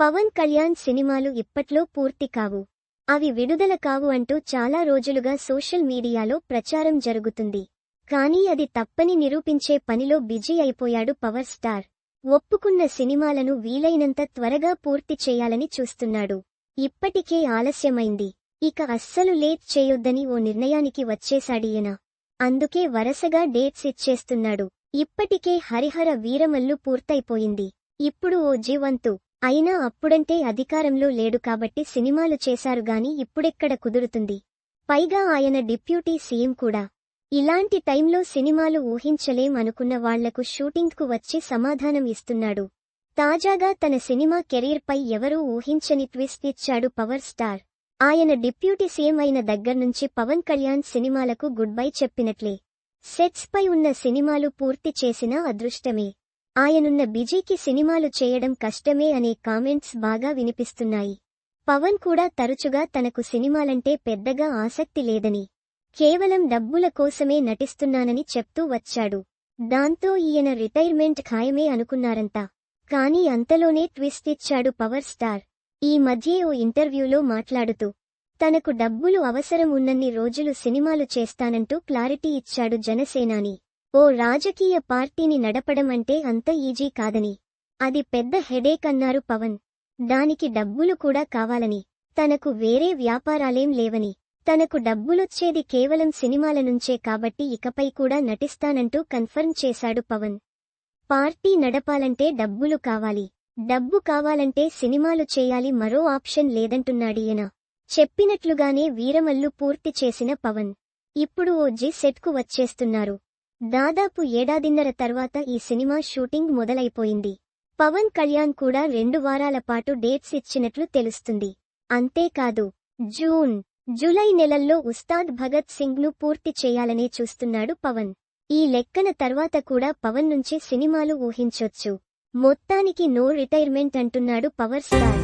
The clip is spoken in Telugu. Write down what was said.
పవన్ కళ్యాణ్ సినిమాలు ఇప్పట్లో పూర్తి కావు. అవి విడుదల కావు అంటూ చాలా రోజులుగా సోషల్ మీడియాలో ప్రచారం జరుగుతుంది. కానీ అది తప్పని నిరూపించే పనిలో బిజీ అయిపోయాడు పవర్ స్టార్. ఒప్పుకున్న సినిమాలను వీలైనంత త్వరగా పూర్తి చేయాలని చూస్తున్నాడు. ఇప్పటికే ఆలస్యమైంది. ఇక అస్సలు లేట్ చేయొద్దని ఓ నిర్ణయానికి వచ్చేశాడియన. అందుకే వరసగా డేట్స్ ఇచ్చేస్తున్నాడు ఇప్పటికే హరిహర వీరమల్లు పూర్తయిపోయింది. ఇప్పుడు ఓ జీవంతు. అయినా అప్పుడంటే అధికారంలో లేడు కాబట్టి సినిమాలు చేశారు గాని ఇప్పుడెక్కడ కుదురుతుంది? పైగా ఆయన డిప్యూటీ సీఎం కూడా. ఇలాంటి టైంలో సినిమాలు ఊహించలేం అనుకున్న వాళ్ళకు షూటింగ్కు వచ్చి సమాధానం ఇస్తున్నాడు. తాజాగా తన సినిమా కెరీర్పై ఎవరూ ఊహించని ట్విస్ట్ ఇచ్చాడు పవర్ స్టార్. ఆయన డిప్యూటీ సీఎం అయిన దగ్గర్నుంచి పవన్ కళ్యాణ్ సినిమాలకు గుడ్ బై చెప్పినట్లే. సెట్స్ పై ఉన్న సినిమాలు పూర్తి చేసినా అదృష్టమే. ఆయనున్న బిజీకి సినిమాలు చేయడం కష్టమే అనే కామెంట్స్ బాగా వినిపిస్తున్నాయి. పవన్ కూడా తరచుగా తనకు సినిమాలంటే పెద్దగా ఆసక్తి లేదని కేవలం డబ్బుల కోసమే నటిస్తున్నానని చెప్తూ వచ్చాడు. దాంతో ఈయన రిటైర్మెంట్ ఖాయమే అనుకున్నారంతా కానీ అంతలోనే ట్విస్ట్ ఇచ్చాడు పవర్ స్టార్. ఈ మధ్యే ఓ ఇంటర్వ్యూలో మాట్లాడుతూ తనకు డబ్బులు అవసరం ఉన్నన్ని రోజులు సినిమాలు చేస్తానంటూ క్లారిటీ ఇచ్చాడు జనసేనాని. ఓ రాజకీయ పార్టీని నడపడమంటే అంత ఈజీ కాదని. అది పెద్ద హెడేక్ అన్నారు పవన్. దానికి డబ్బులు కూడా కావాలని. తనకు వేరే వ్యాపారాలేం లేవని. తనకు డబ్బులొచ్చేది కేవలం సినిమాల నుంచే కాబట్టి ఇకపై కూడా నటిస్తానంటూ కన్ఫర్మ్ చేశాడు పవన్. పార్టీ నడపాలంటే డబ్బులు కావాలి. డబ్బు కావాలంటే సినిమాలు చేయాలి మరో ఆప్షన్ లేదంటున్నాడీయన చెప్పినట్లుగానే వీరమల్లు పూర్తి చేసిన పవన్. ఇప్పుడు ఓ జి సెట్కు వచ్చేస్తున్నారు. దాదాపు ఏడాదిన్నర తర్వాత ఈ సినిమా షూటింగ్ మొదలైపోయింది. పవన్ కళ్యాణ్ కూడా రెండు వారాల పాటు డేట్స్ ఇచ్చినట్లు తెలుస్తుంది. అంతేకాదు జూన్ జూలై నెలల్లో ఉస్తాద్ భగత్ సింగ్ను పూర్తి చేయాలనే చూస్తున్నాడు పవన్. ఈ లెక్కన తర్వాత కూడా పవన్ నుంచి సినిమాలు ఊహించొచ్చు. మొత్తానికి నో రిటైర్మెంట్ అంటున్నాడు పవర్ స్టార్.